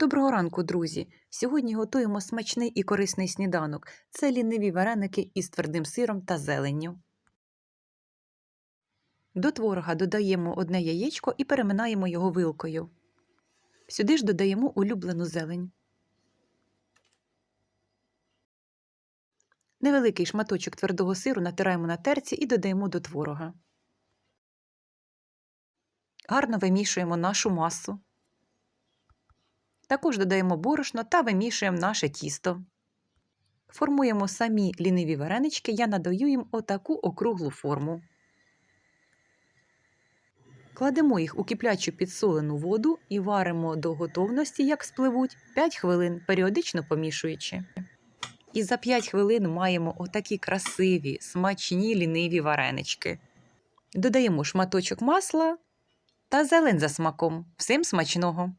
Доброго ранку, друзі! Сьогодні готуємо смачний і корисний сніданок. Це ліниві вареники із твердим сиром та зеленню. До творога додаємо одне яєчко і переминаємо його вилкою. Сюди ж додаємо улюблену зелень. Невеликий шматочок твердого сиру натираємо на терці і додаємо до творога. Гарно вимішуємо нашу масу. Також додаємо борошно та вимішуємо наше тісто. Формуємо самі ліниві варенички, я надаю їм отаку округлу форму. Кладемо їх у киплячу підсолену воду і варимо до готовності, як спливуть, 5 хвилин, періодично помішуючи. І за 5 хвилин маємо отакі красиві, смачні ліниві варенички. Додаємо шматочок масла та зелень за смаком. Всім смачного!